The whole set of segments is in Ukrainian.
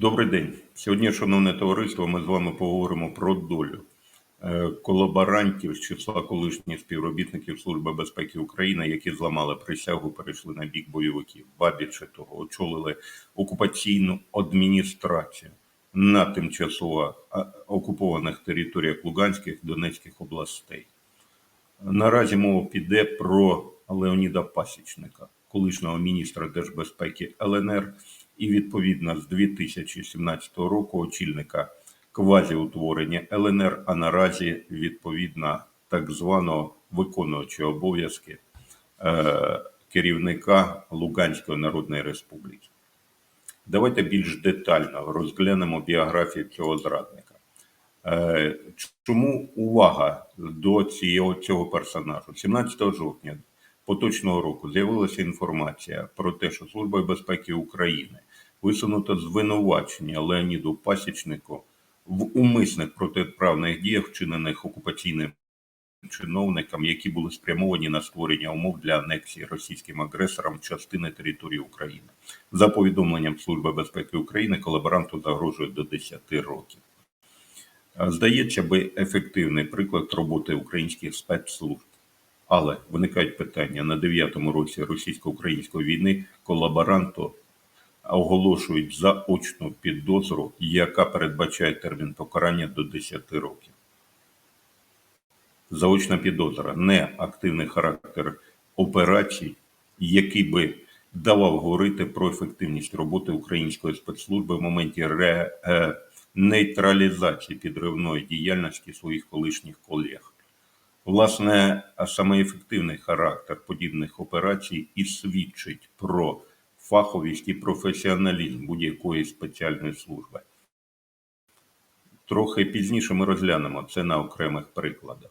Добрий день. Сьогодні, шановне товариство, ми з вами поговоримо про долю е, колаборантів з числа колишніх співробітників Служби безпеки України, які зламали присягу, перейшли на бік бойовиків. Ба того, очолили окупаційну адміністрацію на тимчасово окупованих територіях Луганських Донецьких областей. Наразі мова піде про Леоніда Пасічника, колишнього міністра держбезпеки ЛНР, і відповідно з 2017 року очільника квазіутворення ЛНР, а наразі відповідно так званого виконуючого обов'язки е, керівника Луганської Народної Республіки. Давайте більш детально розглянемо біографію цього зрадника. Е, Чому увага до цього, цього персонажу? 17 жовтня поточного року з'явилася інформація про те, що Служба безпеки України висунуто звинувачення Леоніду Пасічнику в умисних протиправних діях, вчинених окупаційним чиновникам, які були спрямовані на створення умов для анексії російським агресорам частини території України. За повідомленням Служби безпеки України, колаборанту загрожує до 10 років. Здається би, ефективний приклад роботи українських спецслужб. Але виникають питання на 9-му році російсько-української війни колаборанту оголошують заочну підозру, яка передбачає термін покарання до 10 років. Заочна підозра не активний характер операцій, який би давав говорити про ефективність роботи української спецслужби в моменті ре, е, нейтралізації підривної діяльності своїх колишніх колег. Власне, саме ефективний характер подібних операцій і свідчить про фаховість і професіоналізм будь-якої спеціальної служби. Трохи пізніше ми розглянемо це на окремих прикладах.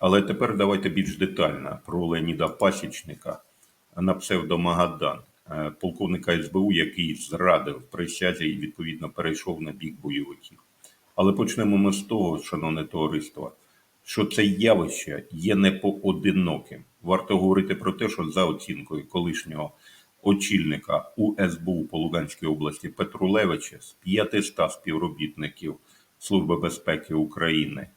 Але тепер давайте більш детально про Леоніда Пасічника на псевдомагадан, е, полковника СБУ, який зрадив присязі і відповідно перейшов на бік бойовиків. Але почнемо ми з того, шановне товариство, що це явище є не поодиноким. Варто говорити про те, що за оцінкою колишнього очільника УСБУ по Луганській області Петрулевича з 500 співробітників Служби безпеки України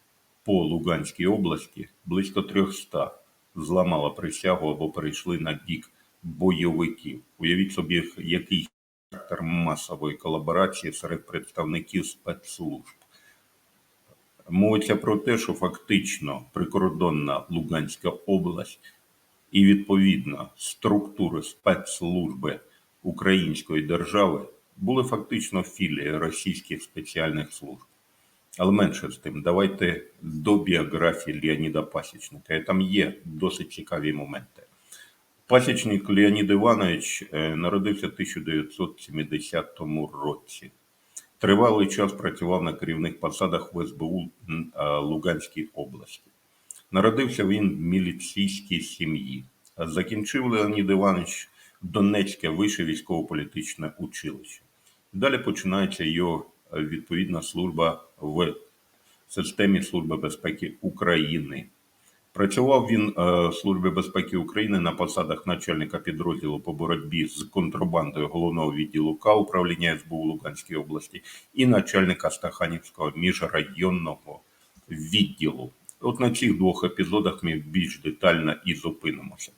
по Луганській області близько 300 зламало присягу або перейшли на бік бойовиків. Уявіть собі, який характер масової колаборації серед представників спецслужб. Мовиться про те, що фактично прикордонна Луганська область і відповідно структури спецслужби Української держави були фактично філії російських спеціальних служб. Але менше з тим, давайте до біографії Леоніда Пасічника. Там є досить цікаві моменти. Пасічник Леонід Іванович е, народився в 1970 році. Тривалий час працював на керівних посадах в СБУ Луганській області. Народився він в міліційській сім'ї. Закінчив Леонід Іванович Донецьке вище військово-політичне училище. Далі починається його відповідна служба в системі Служби безпеки України. Працював він в Службі безпеки України на посадах начальника підрозділу по боротьбі з контрабандою головного відділу К управління СБУ Луганській області і начальника Стаханівського міжрайонного відділу. От на цих двох епізодах ми більш детально і зупинимося.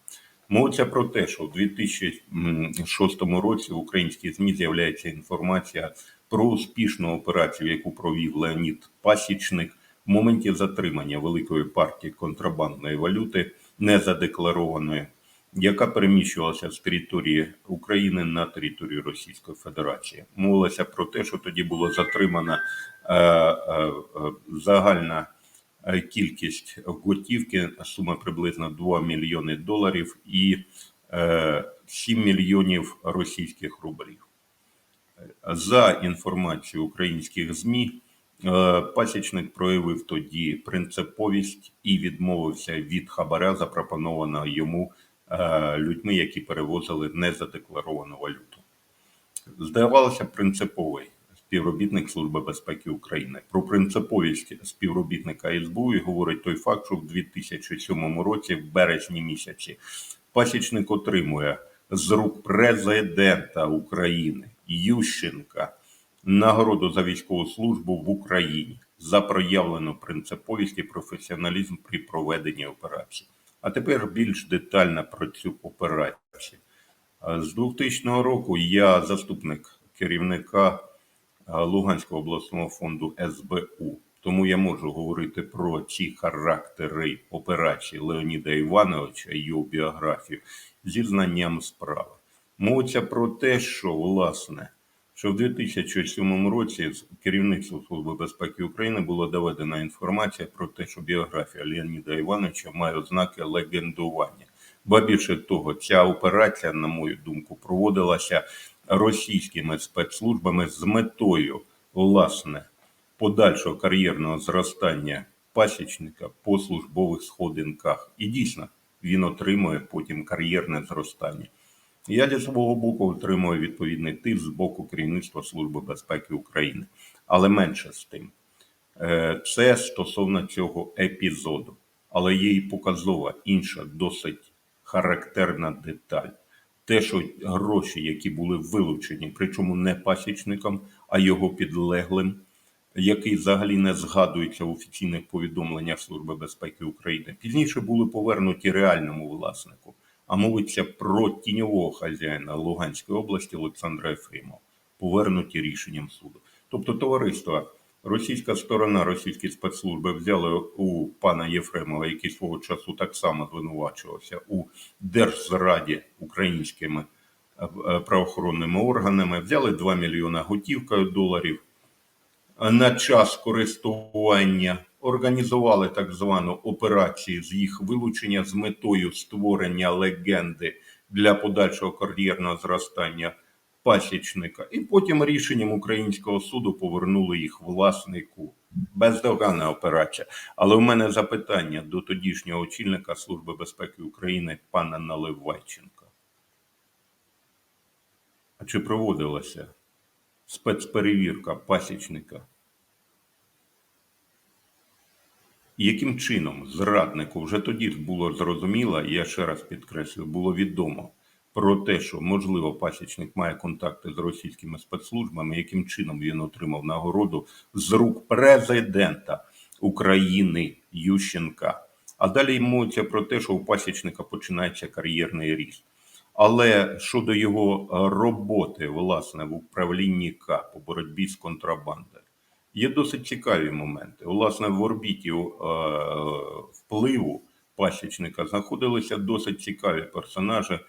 Мовиться про те, що в 2006 році в українській ЗМІ з'являється інформація про успішну операцію, яку провів Леонід Пасічник в моменті затримання великої партії контрабандної валюти, незадекларованої, яка переміщувалася з території України на територію Російської Федерації. Мовилося про те, що тоді було затримана е, е, загальна. Е, кількість готівки, сума приблизно 2 мільйони доларів і 7 е, мільйонів російських рублів. За інформацією українських ЗМІ, пасічник проявив тоді принциповість і відмовився від хабаря, запропонованого йому людьми, які перевозили незадекларовану валюту. Здавалося, принциповий співробітник Служби безпеки України. Про принциповість співробітника СБУ говорить той факт, що в 2007 році, в березні місяці, пасічник отримує з рук президента України Ющенка нагороду за військову службу в Україні за проявлену принциповість і професіоналізм при проведенні операції. А тепер більш детально про цю операцію. З 2000 року я заступник керівника Луганського обласного фонду СБУ. Тому я можу говорити про ці характери операції Леоніда Івановича і його біографію зі знанням справи. Мовиться про те, що власне, що в 2007 році з керівництва Служби безпеки України було доведена інформація про те, що біографія Леоніда Івановича має ознаки легендування. Ба більше того, ця операція, на мою думку, проводилася російськими спецслужбами з метою власне подальшого кар'єрного зростання пасічника по службових сходинках. І дійсно він отримує потім кар'єрне зростання. Я зі свого боку отримую відповідний тиск з боку керівництва Служби безпеки України. Але менше з тим. Е, Це стосовно цього епізоду. Але є і показова інша, досить характерна деталь. Те, що гроші, які були вилучені, причому не пасічником, а його підлеглим, який взагалі не згадується в офіційних повідомленнях Служби безпеки України, пізніше були повернуті реальному власнику. А мовиться про тіньового хазяїна Луганської області Олександра Ефремова, повернуті рішенням суду. Тобто, товариство, російська сторона, російські спецслужби взяли у пана Єфремова, який свого часу так само звинувачувався у держзраді українськими е, е, правоохоронними органами, взяли 2 мільйона готівкою доларів на час користування організували так звану операцію з їх вилучення з метою створення легенди для подальшого кар'єрного зростання пасічника, і потім рішенням українського суду повернули їх власнику. Бездоганна операція. Але у мене запитання до тодішнього очільника Служби безпеки України пана Наливайченка. А чи проводилася спецперевірка пасічника? Яким чином зраднику вже тоді було зрозуміло, я ще раз підкреслюю, було відомо про те, що можливо пасічник має контакти з російськими спецслужбами, яким чином він отримав нагороду з рук президента України Ющенка. А далі ймується про те, що у пасічника починається кар'єрний ріст. Але щодо його роботи, власне, в управлінні К по боротьбі з контрабандою, є досить цікаві моменти. Власне, в орбіті е, впливу пасічника знаходилися досить цікаві персонажі,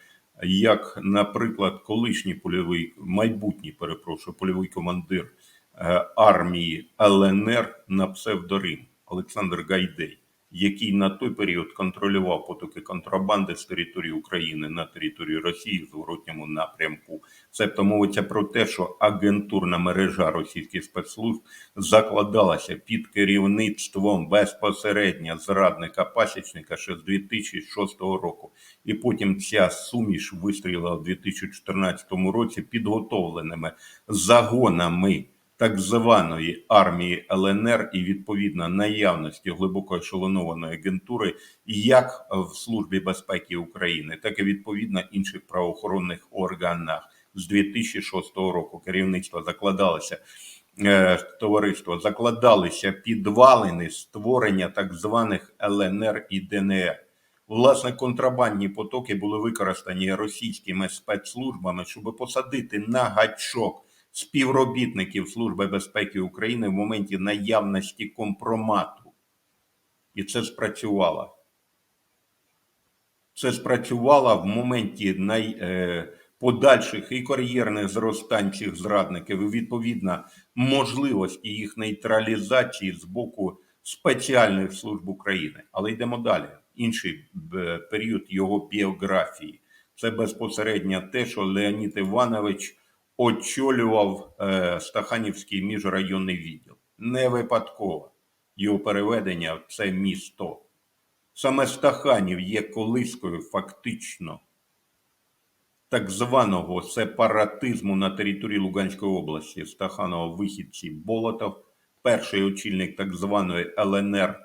як, наприклад, колишній польовий, майбутній, перепрошую, польовий командир е, армії ЛНР на псевдорим Олександр Гайдей, який на той період контролював потоки контрабанди з території України на територію Росії в зворотньому напрямку. Себто мовиться про те, що агентурна мережа російських спецслужб закладалася під керівництвом безпосередньо зрадника пасічника ще з 2006 року. І потім ця суміш вистрілила в 2014 році підготовленими загонами так званої армії ЛНР і відповідно наявності глибоко ешелонованої агентури, як в Службі безпеки України, так і відповідно інших правоохоронних органах з 2006 року. Керівництво закладалося. е, Товариство закладалися підвалини створення так званих ЛНР і ДНР. Власне, контрабандні потоки були використані російськими спецслужбами, щоб посадити на гачок співробітників Служби безпеки України в моменті наявності компромату. І це спрацювало. Це спрацювало в моменті най, е, подальших і кар'єрних зростань цих зрадників, і відповідно можливості їх нейтралізації з боку спеціальних служб України. Але йдемо далі. Інший е, період його біографії. Це безпосередньо те, що Леонід Іванович очолював е, Стаханівський міжрайонний відділ. Не випадково його переведення в це місто. Саме Стаханів є колискою фактично так званого сепаратизму на території Луганської області. Стаханова вихідці Болотов, перший очільник так званої ЛНР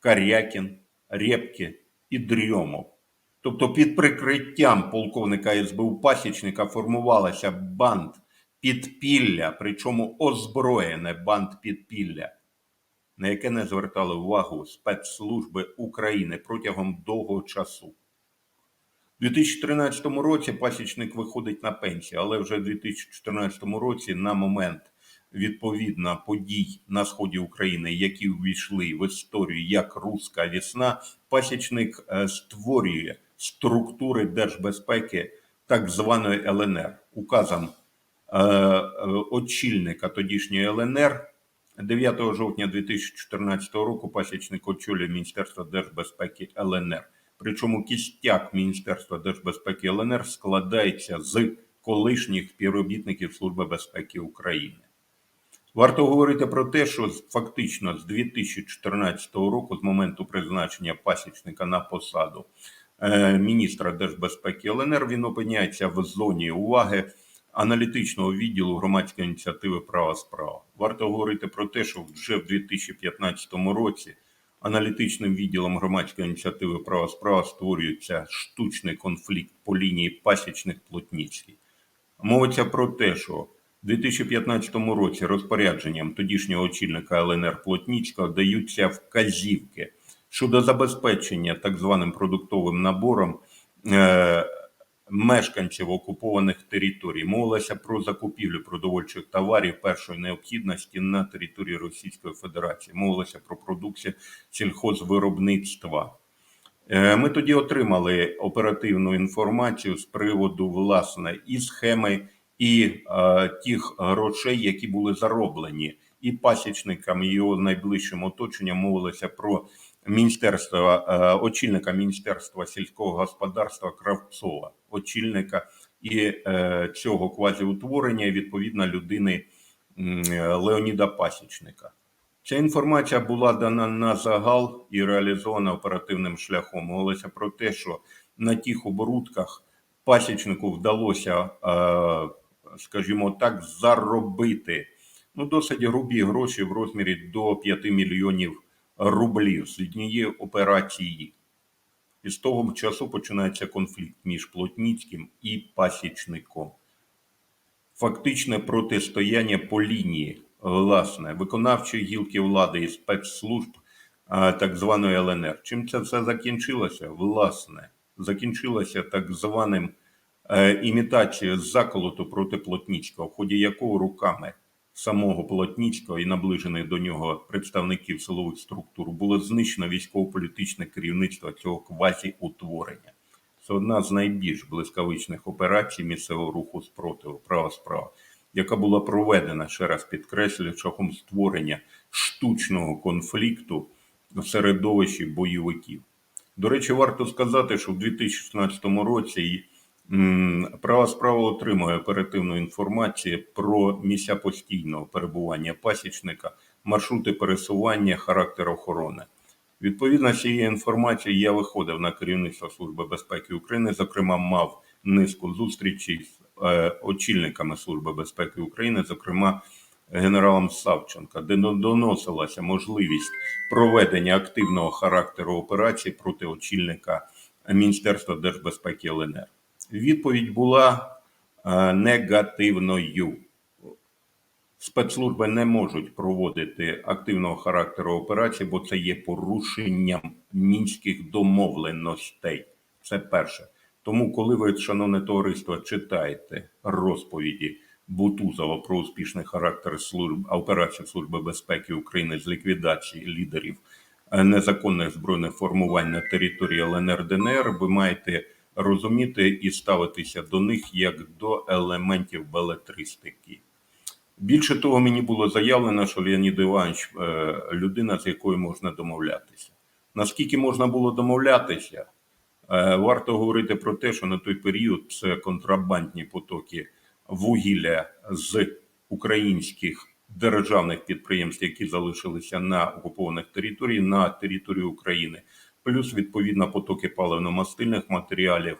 Карякін, Рєпки і Дрьомов. Тобто під прикриттям полковника СБУ Пасічника формувалася банд підпілля, причому озброєне банд підпілля, на яке не звертали увагу спецслужби України протягом довгого часу. У 2013 році пасічник виходить на пенсію, але вже в 2014 році, на момент відповідно подій на сході України, які увійшли в історію як руська весна, пасічник е, створює структури держбезпеки так званої ЛНР указом е, е, очільника тодішньої ЛНР 9 жовтня 2014 року пасічник очолює Міністерство держбезпеки ЛНР. Причому кістяк Міністерства держбезпеки ЛНР складається з колишніх співробітників Служби безпеки України. Варто говорити про те, що фактично з 2014 року, з моменту призначення пасічника на посаду міністра держбезпеки ЛНР, він опиняється в зоні уваги аналітичного відділу громадської ініціативи Права справа. Варто говорити про те, що вже в 2015 році аналітичним відділом громадської ініціативи Права справа створюється штучний конфлікт по лінії пасічник плотніцький Мовиться про те, що в 2015 році розпорядженням тодішнього очільника ЛНР Плотніцького даються вказівки щодо забезпечення так званим продуктовим набором е, мешканців окупованих територій. Мовилося про закупівлю продовольчих товарів першої необхідності на території Російської Федерації. Мовилося про продукцію сільхозвиробництва. Е, Ми тоді отримали оперативну інформацію з приводу власне і схеми, і е, тих грошей, які були зароблені, і пасічникам, і його найближчим оточенням мовилося про міністерство, е, очільника міністерства сільського господарства Кравцова, очільника і е, цього квазіутворення, і відповідно людини Леоніда Пасічника. Ця інформація була дана на загал і реалізована оперативним шляхом. Мовилося про те, що на тих оборудках пасічнику вдалося, е, скажімо так, заробити ну, досить грубі гроші в розмірі до 5 мільйонів рублів з однієї операції. І з того часу починається конфлікт між Плотніцьким і пасічником фактичне протистояння по лінії власне виконавчої гілки влади і спецслужб так званої ЛНР. Чим це все закінчилося? Власне, закінчилося так званим е, імітацією заколоту проти Плотніцького, в ході якого руками самого Плотніцького і наближених до нього представників силових структур було знищено військово-політичне керівництво цього квазі-утворення. Це одна з найбільш блискавичних операцій місцевого руху спротиву права справа, яка була проведена ще раз підкреслюю, шляхом створення штучного конфлікту в середовищі бойовиків. До речі, варто сказати, що в 2016 році права справа отримує оперативну інформацію про місця постійного перебування пасічника, маршрути пересування, характер охорони. Відповідно цієї інформації я виходив на керівництво Служби безпеки України, зокрема, мав низку зустрічей з е, очільниками Служби безпеки України, зокрема генералом Савченка, де до- доносилася можливість проведення активного характеру операції проти очільника Міністерства держбезпеки ЛНР. Відповідь була е, негативною спецслужби не можуть проводити активного характеру операції, бо це є порушенням мінських домовленостей. Це перше. Тому, коли ви, шановне товариство, читаєте розповіді Бутузова про успішний характер служб операції Служби безпеки України з ліквідації лідерів е, незаконних збройних формувань на території ЛНР ДНР, ви маєте розуміти і ставитися до них як до елементів белетристики. Більше того, мені було заявлено, що Леонід Іванович е, людина, з якою можна домовлятися. Наскільки можна було домовлятися, е, варто говорити про те, що на той період це контрабандні потоки вугілля з українських державних підприємств, які залишилися на окупованих територіях, на території України, плюс відповідно потоки паливно-мастильних матеріалів,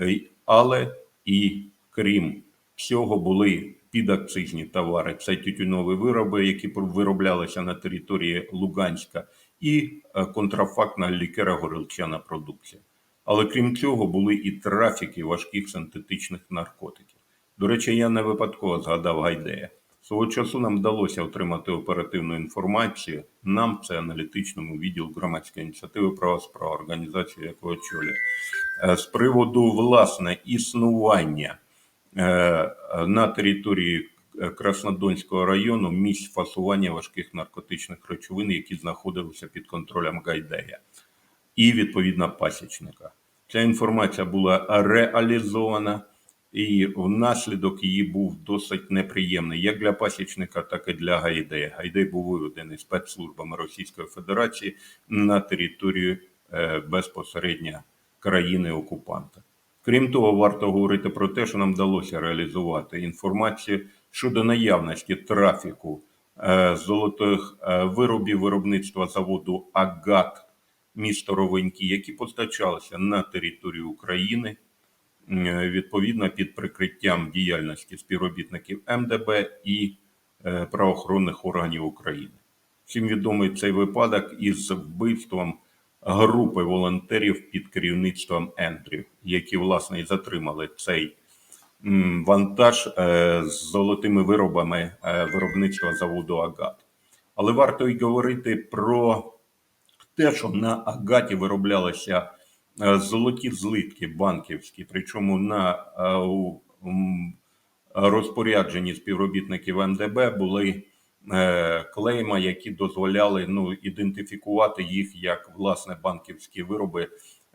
Е, але і крім цього були підакцизні товари. Це тютюнові вироби, які вироблялися на території Луганська, і е, контрафактна лікера горілчана продукція. Але крім цього, були і трафіки важких синтетичних наркотиків. До речі, я не випадково згадав Гайдея. Свого часу нам вдалося отримати оперативну інформацію. Нам, це аналітичному відділу громадської ініціативи права справа, організацію якого очолює, е, з приводу власне існування е, на території е, Краснодонського району місць фасування важких наркотичних речовин, які знаходилися під контролем Гайдея, і відповідно пасічника. Ця інформація була реалізована, і внаслідок її був досить неприємний як для пасічника, так і для Гайдея. Гайдей був виведений спецслужбами Російської Федерації на територію е, безпосередньо країни-окупанта. Крім того, варто говорити про те, що нам вдалося реалізувати інформацію щодо наявності трафіку е, золотих е, виробів виробництва заводу Агат місто Ровенькі, які постачалися на територію України відповідно під прикриттям діяльності співробітників МДБ і е, правоохоронних органів України. Всім відомий цей випадок із вбивством групи волонтерів під керівництвом Ендрю, які власне і затримали цей вантаж е, з золотими виробами е, виробництва заводу Агат. Але варто й говорити про те, що на Агаті вироблялися е, золоті злитки банківські, причому на е, розпорядженні співробітників МДБ були е, клейма, які дозволяли ну, ідентифікувати їх як власне банківські вироби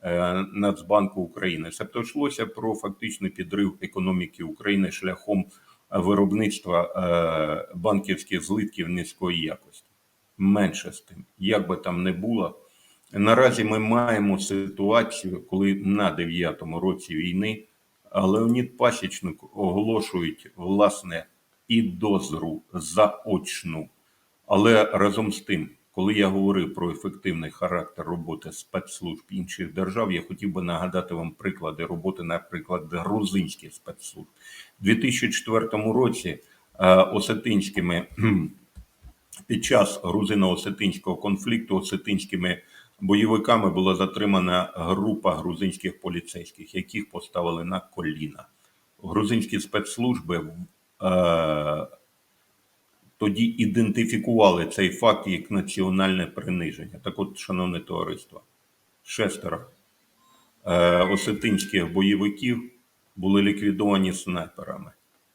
е, Нацбанку України. Тобто йшлося про фактичний підрив економіки України шляхом виробництва е, банківських злитків низької якості. Менше з тим, як би там не було. Наразі ми маємо ситуацію, коли на дев'ятому році війни Леонід Пасічник оголошують власне підозру заочну. Але разом з тим, коли я говорив про ефективний характер роботи спецслужб інших держав, я хотів би нагадати вам приклади роботи, наприклад, грузинських спецслужб. У 2004 році е, осетинськими під час грузино-осетинського конфлікту осетинськими бойовиками була затримана група грузинських поліцейських, яких поставили на коліна. Грузинські спецслужби е, тоді ідентифікували цей факт як національне приниження. Так от, шановне товариство, шестеро е, осетинських бойовиків були ліквідовані снайперами.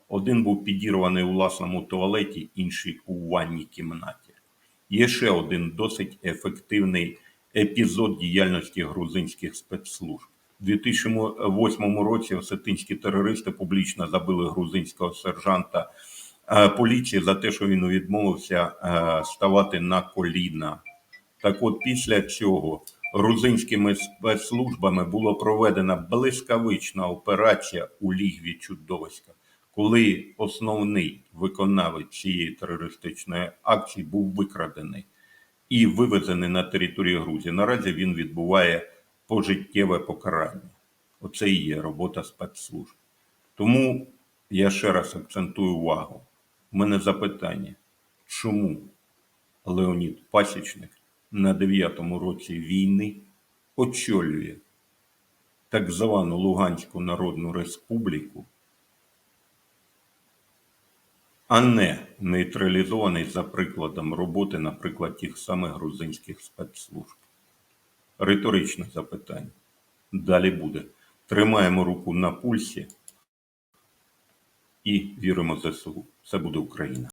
Один був підірваний у власному туалеті, інший у ванній кімнаті. Є ще один досить ефективний епізод діяльності грузинських спецслужб. У 2008 році осетинські терористи публічно забили грузинського сержанта е, поліції за те, що він відмовився е, ставати на коліна. Так от після цього грузинськими спецслужбами була проведена блискавична операція у лігві чудовиська, коли основний виконавець цієї терористичної акції був викрадений і вивезений на територію Грузії. Наразі він відбуває пожиттєве покарання. Оце і є робота спецслужб. Тому я ще раз акцентую увагу. У мене запитання, чому Леонід Пасічник на 9-му році війни очолює так звану Луганську Народну Республіку, а не нейтралізований за прикладом роботи, наприклад, тих самих грузинських спецслужб. Риторичне запитання. Далі буде. Тримаємо руку на пульсі і віримо в ЗСУ. Це буде Україна.